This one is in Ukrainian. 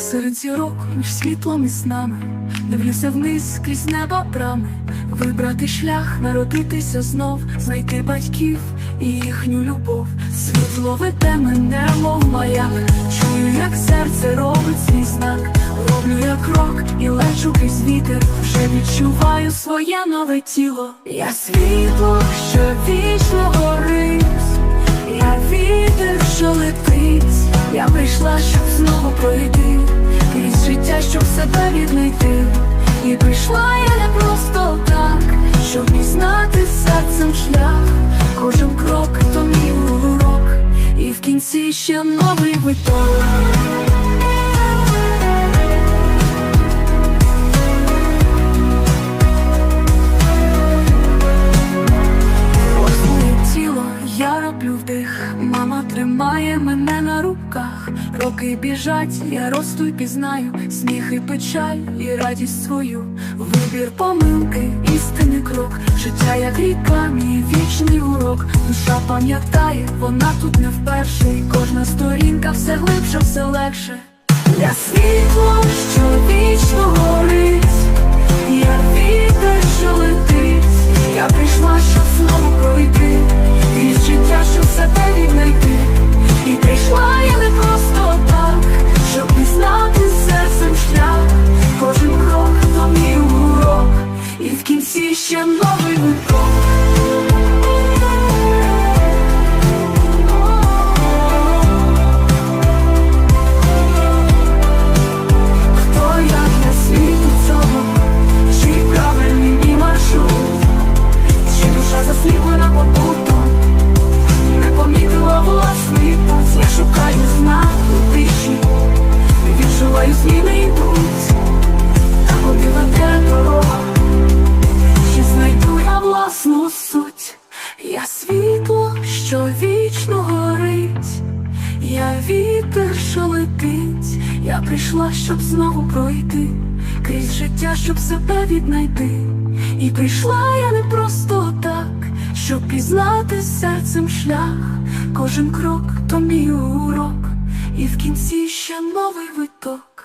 серед зірок між світлом і снами, дивлюся вниз крізь неба брами, вибрати шлях, народитися знов, знайти батьків і їхню любов. Світло веде мене, мов маяк, чую, як серце робить свій знак, роблю я крок і лечу крізь вітер, вже відчуваю своє нове тіло. Я світло, що вічно горить. Прийшла, щоб знову пройти крізь життя, щоб себе віднайти. І прийшла я не просто так, щоб пізнати серцем шлях. Кожен крок то мій урок, і в кінці ще новий виток. Тримає мене на руках, роки біжать, я росту й пізнаю, сміх і печаль, і радість свою, вибір помилки, істинний крок, життя як ріка, мій вічний урок, душа пам'ятає, вона тут не вперше, і кожна сторінка все глибше, все легше. Я світло, Я вітер, що летить, я прийшла, щоб знову пройти, крізь життя, щоб себе віднайти. І прийшла я не просто так, щоб пізнати серцем шлях. Кожен крок то мій урок, і в кінці ще новий виток.